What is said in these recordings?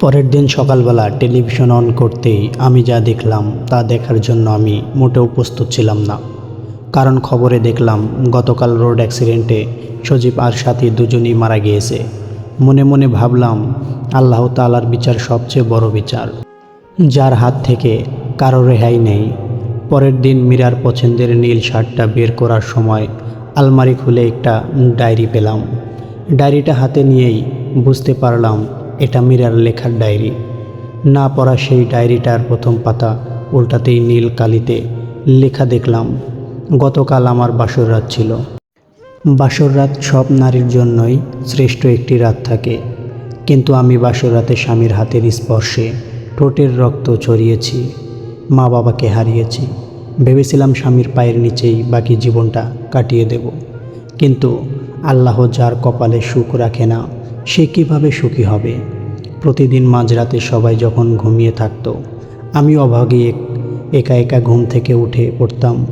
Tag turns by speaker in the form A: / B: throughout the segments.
A: পরের দিন সকালবেলা টেলিভিশন অন করতেই আমি যা দেখলাম তা দেখার জন্য আমি মোটেও প্রস্তুত ছিলাম না। কারণ খবরে দেখলাম গতকাল রোড অ্যাক্সিডেন্টে সজীব আর সাথী দুজনেই মারা গিয়েছে। মনে মনে ভাবলাম, আল্লাহ তালার বিচার সবচেয়ে বড় বিচার। যার হাত থেকে কারও রেহাই নেই। পরের দিন মীরার পছন্দের নীল শার্টটা বের করার সময় আলমারি খুলে একটা ডায়েরি পেলাম। ডায়েরিটা হাতে নিয়েই বুঝতে পারলাম এটা মীরার লেখার ডায়েরি। না পড়া সেই ডায়েরিটার প্রথম পাতা উল্টাতেই নীল কালিতে লেখা দেখলাম, গতকাল আমার বাসর রাত ছিল। বাসর রাত সব নারীর জন্যই শ্রেষ্ঠ একটি রাত থাকে, কিন্তু আমি বাসর রাতে স্বামীর হাতের স্পর্শে ঠোঁটের রক্ত ছড়িয়েছি, মা বাবাকে হারিয়েছি। ভেবেছিলাম স্বামীর পায়ের নিচেই বাকি জীবনটা কাটিয়ে দেব, কিন্তু আল্লাহ যার কপালে সুখ রাখে না সে কীভাবে সুখী হবে? প্রতিদিন মাঝরাতে সবাই যখন ঘুমিয়ে থাকতো, আমি অভাগে এক- একা ঘুম থেকে উঠে পড়তাম।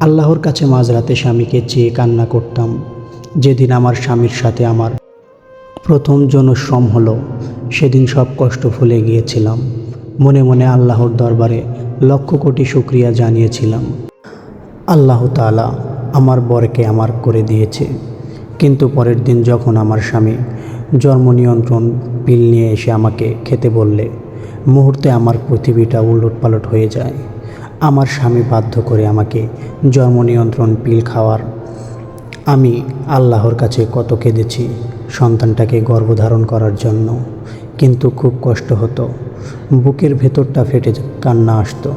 A: আল্লাহর কাছে মাঝরাতে স্বামীকে চেয়ে কান্না করতাম। যেদিন আমার স্বামীর সাথে আমার প্রথম জনশ্রম হলো, সেদিন সব কষ্ট ভুলে গিয়েছিলাম। মনে মনে আল্লাহর দরবারে লক্ষ কোটি শুক্রিয়া জানিয়েছিলাম। আল্লাহ তাআলা আমার বরকে আমার করে দিয়েছে। কিন্তু পরের দিন যখন আমার স্বামী জন্ম নিয়ন্ত্রণ পিল নিয়ে এসে আমাকে খেতে বললে, মুহূর্তে আমার পৃথিবীটা উলটপালট হয়ে যায়। আমার স্বামী বাধ্য করে আমাকে জন্ম নিয়ন্ত্রণ পিল খাওয়ার। আমি আল্লাহর কাছে কত কেঁদেছি সন্তানটাকে গর্ভধারণ করার জন্য। কিন্তু খুব কষ্ট হতো। বুকের ভেতরটা ফেটে কান্না আসতো।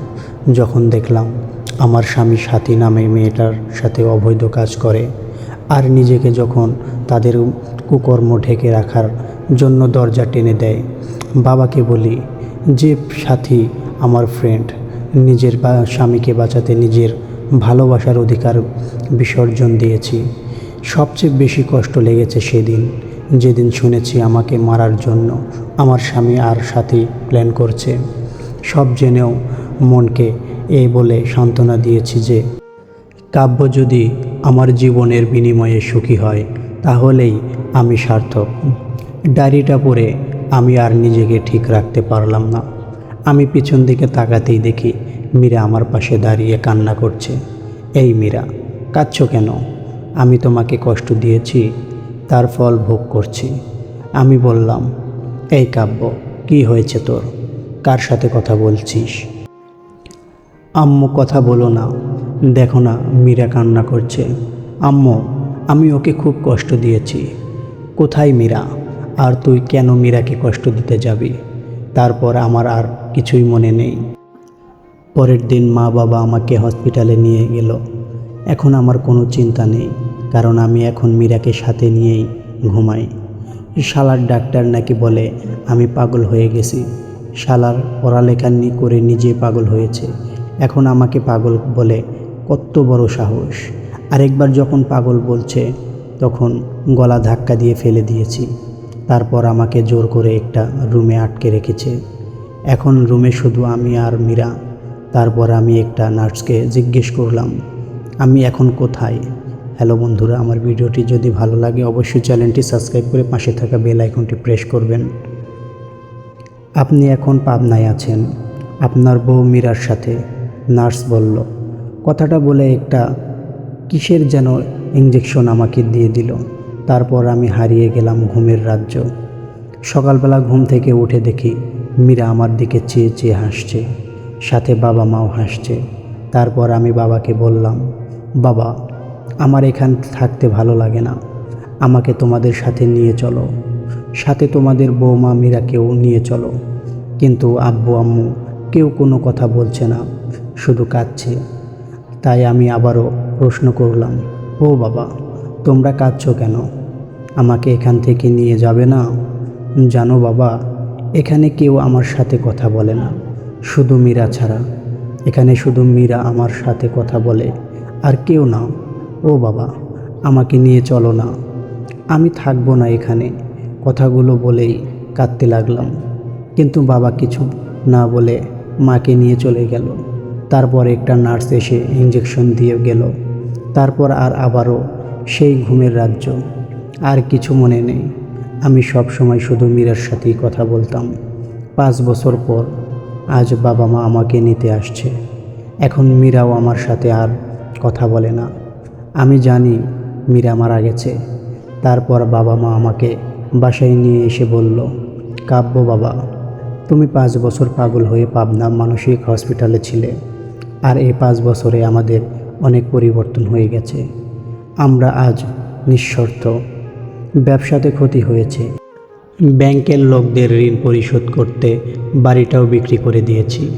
A: যখন দেখলাম আমার স্বামী সাথী নামে মেয়েটার সাথে অবৈধ কাজ করে, আর নিজেকে যখন তাদের কুকর্ম ঢেকে রাখার জন্য দরজা টেনে দেয়। বাবাকে বলি, যে সাথী আমার ফ্রেন্ড নিজের বা, স্বামীকে বাঁচাতে নিজের ভালোবাসার অধিকার বিসর্জন দিয়েছি। সবচেয়ে বেশি কষ্ট লেগেছে সেদিন, যেদিন শুনেছি আমাকে মারার জন্য আমার স্বামী আর সাথী প্ল্যান করছে। সব জেনেও মনকে এই বলে সান্ত্বনা দিয়েছি যে, কাব্য যদি আমার জীবনের বিনিময়ে সুখী হয় তাহলেই আমি সার্থক। ডায়েরিটা পড়ে আমি আর নিজেকে ঠিক রাখতে পারলাম না। আমি পিছন দিকে তাকাতেই দেখি মীরা আমার পাশে দাঁড়িয়ে কান্না করছে। এই মীরা, কাঁদছ কেন? আমি তোমাকে কষ্ট দিয়েছি, তার ফল ভোগ করছি। আমি বললাম, এই কাব্য, কি হয়েছে তোর? কার সাথে কথা বলছিস? আম্মু, কথা বলো না। দেখো না, মীরা কান্না করছে। আম্মু আমি ওকে খুব কষ্ট দিয়েছি। কোথায় মীরা? আর তুই কেন মীরাকে কষ্ট দিতে যাবি? তারপর আমার আর কিছুই মনে নেই। পরের দিন মা বাবা আমাকে হসপিটালে নিয়ে গেল। এখন আমার কোনো চিন্তা নেই, কারণ আমি এখন মীরাকে সাথে নিয়েই ঘুমাই। শালার ডাক্তার নাকি বলে, আমি পাগল হয়ে গেছি। শালার পড়ালেখা করে নিজে পাগল হয়েছে। এখন আমাকে পাগল বলে কত বড় সাহস। আরেকবার যখন পাগল বলছে, তখন গলা ধাক্কা দিয়ে ফেলে দিয়েছি। তারপর আমাকে জোর করে একটা রুমে আটকে রেখেছে। এখন রুমে শুধু আমি আর মীরা। তারপর আমি একটা নার্সকে জিজ্ঞেস করলাম, আমি এখন কোথায়? হ্যালো বন্ধুরা, আমার ভিডিওটি যদি ভালো লাগে, অবশ্যই চ্যানেলটি সাবস্ক্রাইব করে পাশে থাকা বেল আইকনটি প্রেস করবেন। আপনি এখন পাবনায় আছেন? আপনার বউ মীরার সাথে, নার্স বলল। কথাটা বলে একটা কিসের যেন ইঞ্জেকশন আমাকে দিয়ে দিল? তারপর আমি হারিয়ে গেলাম ঘুমের রাজ্য। সকালবেলা ঘুম থেকে উঠে দেখি মীরা আমার দিকে চেয়ে চেয়ে হাসছে, সাথে বাবা মাও হাসছে। তারপর আমি বাবাকে বললাম, বাবা, আমার এখান থাকতে ভালো লাগে না। আমাকে তোমাদের সাথে নিয়ে চলো। সাথে তোমাদের বৌমা মীরাকেও নিয়ে চলো। কিন্তু আব্বু, আম্মু, কেউ কোনো কথা বলছে না, শুধু কাঁদছে। তাই আমি আবারও প্রশ্ন করলাম, ও বাবা, তোমরা কাঁদছ কেন? আমাকে এখান থেকে নিয়ে যাবে না? জানো বাবা, এখানে কেউ আমার সাথে কথা বলে না, শুধু মীরা ছাড়া। এখানে শুধু মীরা আমার সাথে কথা বলে, আর কেউ না। ও বাবা, আমাকে নিয়ে চলো না। আমি থাকব না এখানে। কথাগুলো বলেই কাঁদতে লাগলাম। কিন্তু বাবা কিছু না বলে মাকে নিয়ে চলে গেল। তারপর একটা নার্স এসে ইঞ্জেকশন দিয়ে গেল। তারপর আর আবারও সেই ঘুমের রাজ্য। আর কিছু মনে নেই। আমি সব সময় শুধু মীরার সাথেই কথা বলতাম। পাঁচ বছর পর আজ বাবা মা আমাকে নিতে আসছে। এখন মীরাও আমার সাথে আর কথা বলে না। আমি জানি মীরা মারা গেছে। তারপর বাবা মা আমাকে বাসায় নিয়ে এসে বলল, কাব্য বাবা, তুমি পাঁচ বছর পাগল হয়ে পাবনা মানসিক হসপিটালে ছিলে। আর এই পাঁচ বছরে আমাদের অনেক পরিবর্তন হয়ে গেছে। আমরা আজ নিঃশর্ত। ব্যবসাতে ক্ষতি হয়েছে। ব্যাংকের লোকদের ঋণ পরিশোধ করতে বাড়িটাও বিক্রি করে দিয়েছি।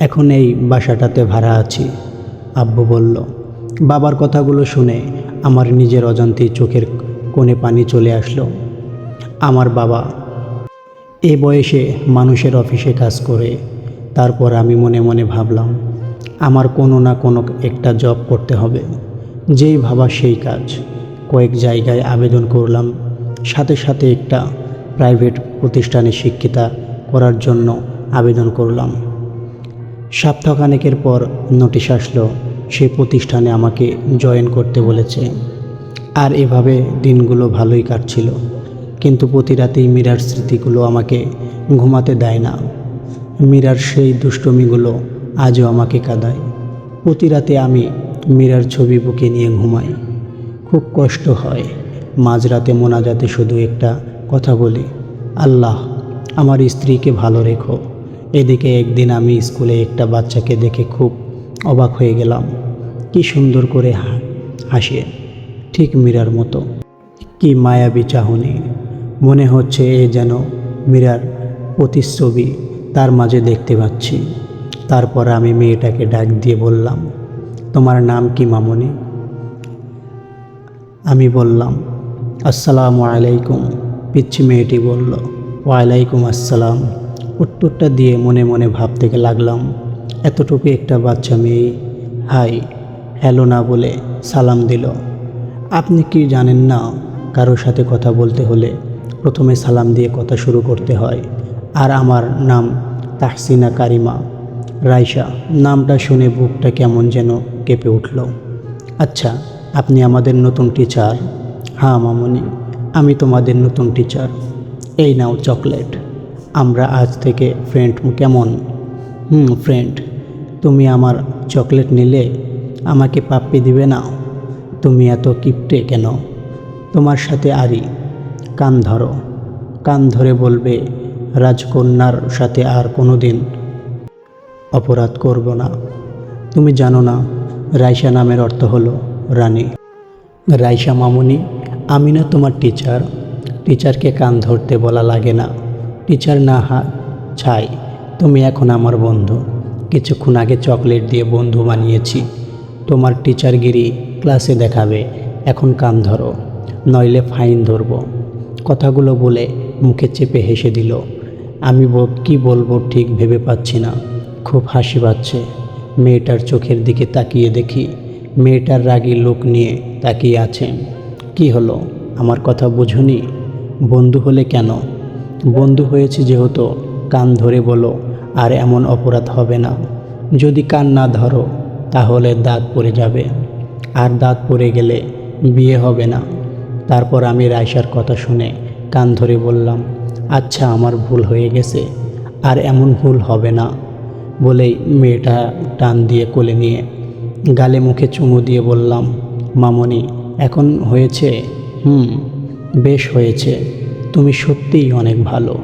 A: এখন এই বাসাটাতে ভাড়া আছি। আব্বু বলল, বাবার কথাগুলো শুনে আমার নিজের অজান্তেই চোখের কোণে পানি চলে আসলো। আমার বাবা এ বয়সে মানুষের অফিসে কাজ করে। তারপর আমি মনে মনে ভাবলাম আমার কোনো না কোনো একটা জব করতে হবে। যেই ভাবা সেই কাজ। কয়েক জায়গায় আবেদন করলাম। সাথে সাথে একটা প্রাইভেট প্রতিষ্ঠানে শিক্ষিতা করার জন্য আবেদন করলাম। সপ্তাহখানেকের পর নোটিশ আসলো সেই প্রতিষ্ঠানে আমাকে জয়েন করতে বলেছে। আর এভাবে দিনগুলো ভালোই কাটছিল। কিন্তু প্রতি রাতেই মীরার স্মৃতিগুলো আমাকে ঘুমাতে দেয় না। মীরার সেই দুষ্টমিগুলো আজও আমাকে কাঁদায়। প্রতি রাতে আমি মীরার ছবি বুকে নিয়ে ঘুমাই। খুব কষ্ট হয় মাঝরাতে মোনাজাতে শুধু একটা কথা বলি, আল্লাহ, আমার স্ত্রীকে ভালো রেখো। এদিকে একদিন আমি স্কুলে একটা বাচ্চাকে দেখে খুব অবাক হয়ে গেলাম। কি সুন্দর করে হাসে। ঠিক মীরার মতো। কি মায়াবী চাহনি। মনে হচ্ছে এ যেন মীরার প্রতিচ্ছবি, তার মাঝে দেখতে পাচ্ছি। তারপর আমি মেয়েটাকে ডাক দিয়ে বললাম, তোমার নাম কি মামনি? আমি বললাম, আসসালামু আলাইকুম। পিচ্ছি মেয়েটি বলল, ওয়ালাইকুম আসসালাম। উত্তরটা দিয়ে মনে মনে ভাবতে লাগলাম, এতটুকু একটা বাচ্চা মেয়ে, হাই, হ্যালো না বলে সালাম দিল। আপনি কি জানেন না, কারোর সাথে কথা বলতে হলে প্রথমে সালাম দিয়ে কথা শুরু করতে হয়। আর আমার নাম তাহসিনা কারিমা। রাইসা নামটা শুনে বুকটা কেমন যেন কেঁপে উঠল। আচ্ছা আপনি আমাদের নতুন টিচার হ্যাঁ মামনি, আমি তোমাদের নতুন টিচার এই নাও চকলেট আমরা আজ থেকে ফ্রেন্ড কেমন? হুম ফ্রেন্ড তুমি আমার চকলেট নিলে আমাকে পাপ্পি দিবে না? তুমি এত কিপটে কেন? তোমার সাথে আরি, কান ধরো। কান ধরে বলবে, রাজকন্যার সাথে আর কোনো দিন অপরাধ করব না। তুমি জানো না, রাইসা নামের অর্থ হলো রানী। রাইসা মামুনি, আমি না তোমার টিচার টিচারকে কান ধরতে বলা লাগে না। টিচার না হা, ছাই, তুমি এখন আমার বন্ধু। কিছুক্ষণ আগে চকলেট দিয়ে বন্ধু বানিয়েছি। তোমার টিচারগিরি ক্লাসে দেখাবে, এখন কান ধরো, নইলে ফাইন ধরবো। কথাগুলো বলে মুখে চেপে হেসে দিল। আমি কি বলব ঠিক ভেবে পাচ্ছি না। খুব হাসি পাচ্ছে। মেয়েটার চোখের দিকে তাকিয়ে দেখি মেয়েটার রাগী লোক নিয়ে তাকিয়ে আছে। কি হলো? আমার কথা বুঝুনি? বন্ধু হলে কেন? বন্ধু হয়েছে যেহেতু, কান ধরে বলো, আর এমন অপরাধ হবে না। যদি কান না ধরো, তাহলে দাঁত পড়ে যাবে। আর দাঁত পড়ে গেলে বিয়ে হবে না। তারপর আমি রাইসার কথা শুনে কান ধরে বললাম আচ্ছা আমার ভুল হয়ে গেছে। আর এমন ভুল হবে না। বলেই মেয়েটা টান দিয়ে কোলে নিয়ে গালে মুখে চুমু দিয়ে বললাম, মামনি, এখন হয়েছে? হুম, বেশ হয়েছে। তুমি সত্যিই অনেক ভালো।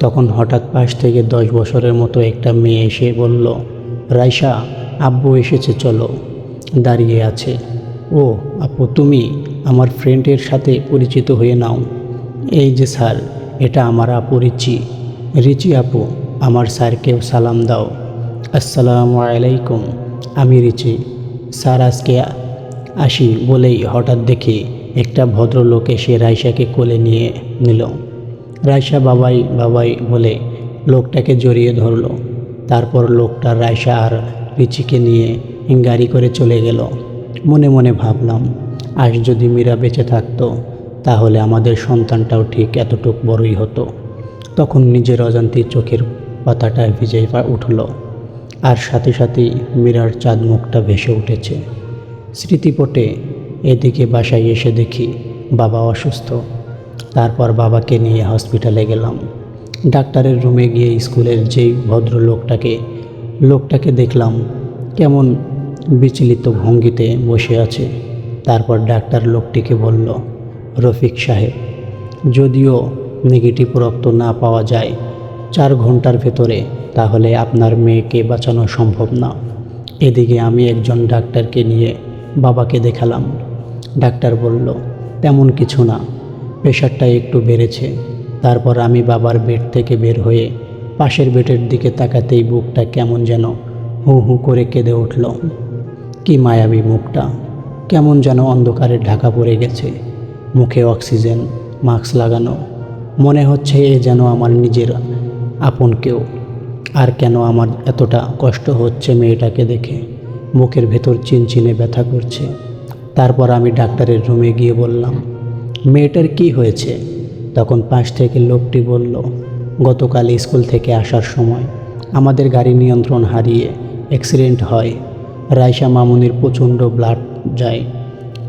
A: তখন হঠাৎ পাশ থেকে দশ বছরের মতো একটা মেয়ে এসে বলল, রাইসা, আব্বু এসেছে, চলো। দাঁড়িয়ে আছে, ও আপু তুমি আমার ফ্রেন্ডের সাথে পরিচিত হয়ে নাও। এই যে স্যার, এটা আমার আপু রিচি। রিচি আপু আমার স্যারকেও সালাম দাও। আসসালামু আলাইকুম আমি রিচি স্যার আজকে আসি বলেই হঠাৎ দেখি একটা ভদ্রলোক এসে রাইসাকে কোলে নিয়ে নিল। রাইসা বাবাই বাবাই বলে লোকটাকে জড়িয়ে ধরলো। তারপর লোকটা রাইসা আর রিচিকে নিয়ে গাড়ি করে চলে গেল। মনে মনে ভাবলাম, আজ যদি মীরা বেঁচে থাকতো, তাহলে আমাদের সন্তানটাও ঠিক এতটুক বড়ই হতো। তখন নিজের অজান্তে চোখের পাতাটা ভিজে উঠল আর সাথে সাথেই মীরার চাঁদ মুখটা ভেসে উঠেছে। স্মৃতিপটে এদিকে বাসায় এসে দেখি বাবা অসুস্থ। তারপর বাবাকে নিয়ে হসপিটালে গেলাম। ডাক্তারের রুমে গিয়ে স্কুলের যেই ভদ্রলোকটাকে, লোকটাকে দেখলাম কেমন বিচলিত ভঙ্গিতে বসে আছে। তারপর ডাক্তার লোকটিকে বলল, রফিক সাহেব, যদিও নেগেটিভ রক্ত না পাওয়া যায় চার ঘণ্টার ভেতরে, তাহলে আপনার মেয়েকে বাঁচানো সম্ভব না। এদিকে আমি একজন ডাক্তারকে নিয়ে বাবাকে দেখালাম। ডাক্তার বলল, তেমন কিছু না, প্রেশারটা একটু বেড়েছে। তারপর আমি বাবার বেড থেকে বের হয়ে পাশের বেডের দিকে তাকাতেই বুকটা কেমন যেন হু হু করে কেঁদে উঠল। কি মায়াবী মুখটা, কেমন যেন অন্ধকারে ঢাকা পড়ে গেছে। মুখে অক্সিজেন, মাস্ক লাগানো, মনে হচ্ছে এ যেন আমার নিজের আপন কেউ। আর কেন আমার এতটা কষ্ট হচ্ছে মেয়েটাকে দেখে? মুখের ভেতর চিনচিনে ব্যথা করছে। তারপর আমি ডাক্তারের রুমে গিয়ে বললাম, মেয়েটার কি হয়েছে? তখন পাশ থেকে লোকটি বলল, গতকাল স্কুল থেকে আসার সময় আমাদের গাড়ি নিয়ন্ত্রণ হারিয়ে অ্যাক্সিডেন্ট হয়। রাইসা মামুনির প্রচণ্ড ব্লাড যায়।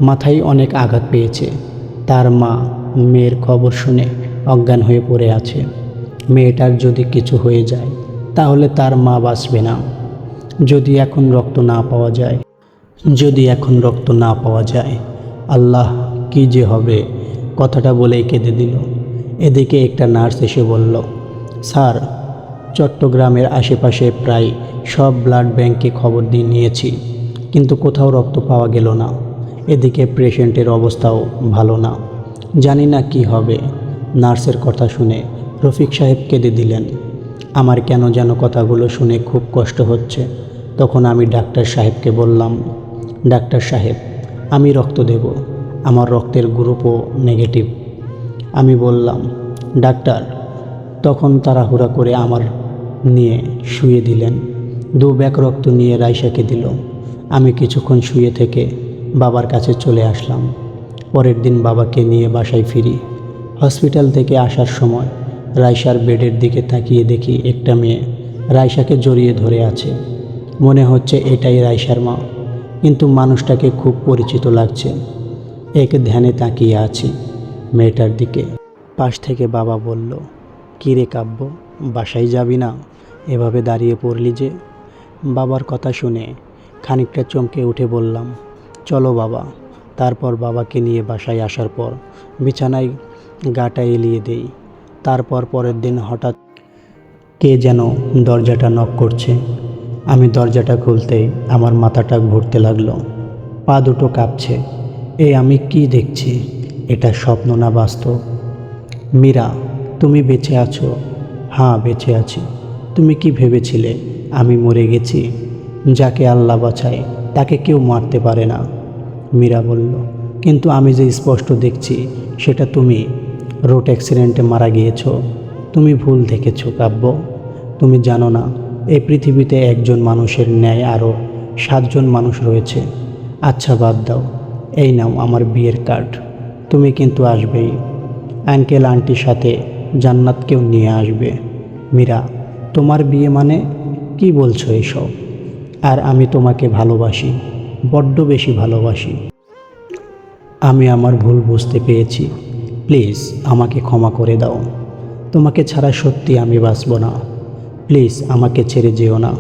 A: মাথায় অনেক আঘাত পেয়েছে। তার মা মেয়ের খবর শুনে অজ্ঞান হয়ে পড়ে আছে। মেয়েটার যদি কিছু হয়ে যায়, তাহলে তার মা বাঁচবে না। যদি এখন রক্ত না পাওয়া যায়, যদি এখন রক্ত না পাওয়া যায়, আল্লাহ কি যে হবে? কথাটা বলেই কেঁদে দিল। এদিকে একটা নার্স এসে বলল, স্যার, চট্টগ্রামের আশেপাশে প্রায় সব ব্লাড ব্যাংকে খবর দিয়ে নিয়েছি, কিন্তু কোথাও রক্ত পাওয়া গেল না। এদিকে পেশেন্টের অবস্থাও ভালো না। জানি না কি হবে। নার্সের কথা শুনে রফিক সাহেব কেঁদে দিলেন। আমার কেন যেন কথাগুলো শুনে খুব কষ্ট হচ্ছে। তখন আমি ডাক্তার সাহেবকে বললাম, ডাক্তার সাহেব, আমি রক্ত দেব। আমার রক্তের গ্রুপও নেগেটিভ। আমি বললাম, ডাক্তার। তখন তাড়াহুড়া করে আমার নিয়ে শুয়ে দিলেন। দু ব্যাগ রক্ত নিয়ে রাইসাকে দিল। আমি কিছুক্ষণ শুয়ে থেকে বাবার কাছে চলে আসলাম। পরের দিন বাবাকে নিয়ে বাসায় ফিরি। হসপিটাল থেকে আসার সময় রাইসার বেডের দিকে তাকিয়ে দেখি একটা মেয়ে রাইসাকে জড়িয়ে ধরে আছে। মনে হচ্ছে এটাই রাইসার মা, কিন্তু মানুষটাকে খুব পরিচিত লাগছে। এক ধ্যানে তাকিয়ে আছি মেয়েটার দিকে। পাশ থেকে বাবা বলল কী রে কাব্য, বাসায় যাবি না? এভাবে দাঁড়িয়ে পড়লি যে? বাবার কথা শুনে খানিকটা চমকে উঠে বললাম, চলো বাবা। তারপর বাবাকে নিয়ে বাসায় আসার পর বিছানায় গাটা এলিয়ে দেই। তারপর পরের দিন হঠাৎ কে যেন দরজাটা নক করছে। আমি দরজাটা খুলতেই আমার মাথাটা ঘুরতে লাগল। পা দুটো কাঁপছে। এ আমি কি দেখছি? এটা স্বপ্ন না বাস্তব? মীরা, তুমি বেঁচে আছো? হ্যাঁ বেঁচে আছি। তুমি কি ভেবেছিলে? আমি মরে গেছি। যাকে আল্লাহ বাঁচায় তাকে কেউ মারতে পারে না। মীরা বলল, কিন্তু আমি যে স্পষ্ট দেখছি, সেটা তুমি রোড অ্যাক্সিডেন্টে মারা গিয়েছ। তুমি ভুল দেখেছ, কাব্য। তুমি জানো না, এই পৃথিবীতে একজন মানুষের ন্যায় আরও সাতজন মানুষ রয়েছে। আচ্ছা বাদ দাও। এই নাও আমার বিয়ের কার্ড। তুমি কিন্তু আসবেই। আঙ্কেল আন্টির সাথে জান্নাতকেও নিয়ে আসবে। মীরা, তোমার বিয়ে মানে কি বলছো এসব? আর আমি তোমাকে ভালোবাসি, বড্ড বেশি ভালোবাসি। আমি আমার ভুল বুঝতে পেরেছি। প্লিজ আমাকে ক্ষমা করে দাও। তোমাকে ছাড়া সত্যি আমি বাঁচব না। প্লিজ আমাকে ছেড়ে যেও না।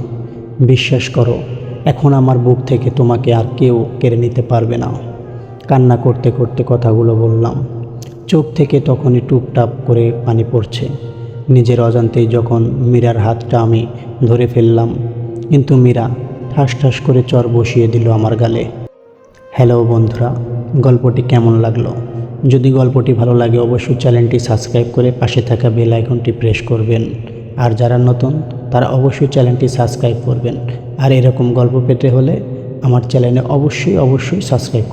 A: বিশ্বাস করো, এখন আমার বুক থেকে তোমাকে আর কেউ কেড়ে নিতে পারবে না। কান্না করতে করতে কথাগুলো বললাম। চোখ থেকে তখনই টুপটাপ করে পানি পড়ছে। নিজের অজান্তেই যখন মীরার হাতটা আমি ধরে ফেললাম, কিন্তু মীরা ঠাস ঠাস করে চর বসিয়ে দিল আমার গালে। হ্যালো বন্ধুরা, গল্পটি কেমন লাগল? যদি গল্পটি ভালো লাগে অবশ্যই চ্যানেলটি সাবস্ক্রাইব করে পাশে থাকা বেল আইকনটি প্রেস করবেন। আর যারা নতুন, তারা অবশ্যই চ্যানেলটি সাবস্ক্রাইব করবেন। আর এরকম গল্প পেতে হলে আমার চ্যানেলে অবশ্যই অবশ্যই সাবস্ক্রাইব